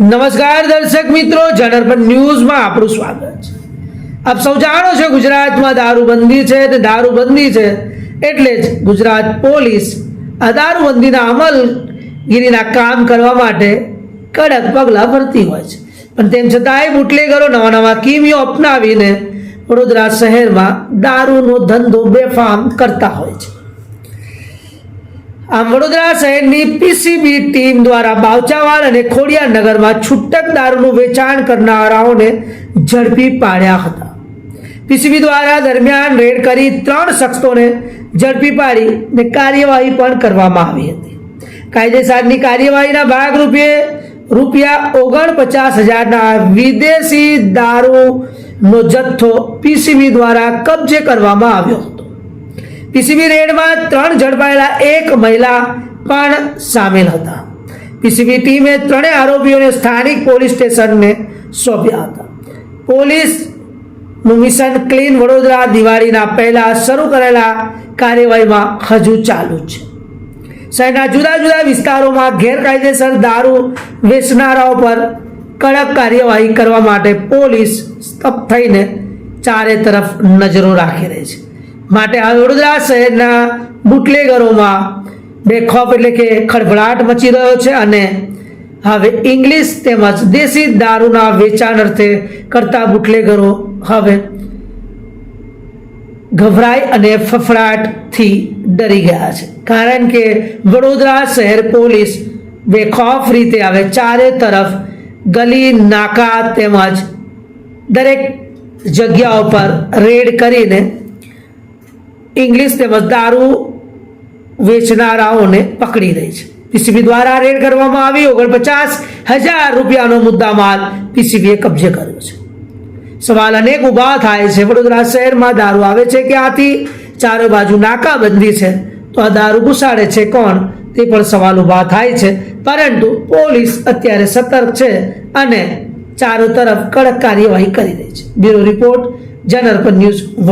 નમસ્કાર દર્શક મિત્રો જનરપન ન્યૂઝમાં આપણું સ્વાગત છે. આપ સૌ જાણો છો ગુજરાતમાં દારૂબંધી છે તે દારૂબંધી છે એટલે જ ગુજરાત પોલીસ આ દારૂબંધીના અમલગીરીના કામ કરવા માટે કડક પગલાં ભરતી હોય છે. પણ તેમ છતાંય બુટલેગરો નવા નવા કિમીઓ અપનાવીને વડોદરા શહેરમાં દારૂનો ધંધો બેફામ કરતા હોય છે. આમ વડોદરા શહેરની પીસીબી ટીમ દ્વારા બાવચાવાડ અને ખોડિયાર નગરમાં છૂટક દારૂનું વેચાણ કરનારાઓને ઝડપી પાડ્યા હતા. પીસીબી દ્વારા દરમિયાન રેડ કરી ત્રણ શખ્સોને ઝડપી પાડી ને કાર્યવાહી પણ કરવામાં આવી હતી. કાયદેસરની કાર્યવાહીના ભાગરૂપે રૂપિયા ઓગણપચાસ હજારના વિદેશી દારૂનો જથ્થો પીસીબી દ્વારા કબજે કરવામાં આવ્યો પીસીબી રેડમાં ત્રણ ઝડપાયેલા એક મહિલા પણ સામેલ હતા. પીસીબી ટીમે ત્રણેય આરોપીઓને સ્થાનિક પોલીસ સ્ટેશનને સોંપ્યા હતા. પોલીસ મિશન ક્લીન વડોદરા દિવાળીના પહેલા શરૂ કરેલા કાર્યવાહીમાં હજુ ચાલુ છે. શહેરના જુદા જુદા વિસ્તારોમાં ગેરકાયદેસર દારૂ વેચનારાઓ પર કડક કાર્યવાહી કરવા માટે પોલીસ સ્તબ્ધ થઈને ચારે તરફ નજરો રાખી રહી છે. માટે આ વડોદરા શહેરના બુટલેગરોમાં બેખોફ એટલે કે ખળભળાટ મચી રહ્યો છે અને હવે ઇંગ્લિશ તેમજ દેશી દારૂના વેચાણ અર્થે કરતા બુટલેગરો હવે ગભરાઈ અને ફફડાટથી ડરી ગયા છે. કારણ કે વડોદરા શહેર પોલીસ બેખોફ રીતે હવે ચારે તરફ ગલી, નાકા તેમજ દરેક જગ્યાઓ પર રેડ કરીને ઇંગ્લિશ તેમજ દારૂ વેચનારાઓને પકડી રહી છે. પીસીબી દ્વારા રેડ કરવામાં આવી. ઓગણપચાસ હજાર રૂપિયાનો મુદ્દામાલ પીસીબીએ કબજે કર્યો છે. સવાલ અનેક ઊભા થાય છે. વડોદરા શહેરમાં દારૂ આવે છે કે આથી ચારે બાજુ નાકાબંધી છે. તો આ દારૂ ઘુસાડે છે કોણ? તે પણ સવાલ ઊભા થાય છે. પરંતુ પોલીસ અત્યારે સતર્ક છે અને ચારો તરફ કડક કાર્યવાહી કરી રહી છે. Bureau report જનરપન news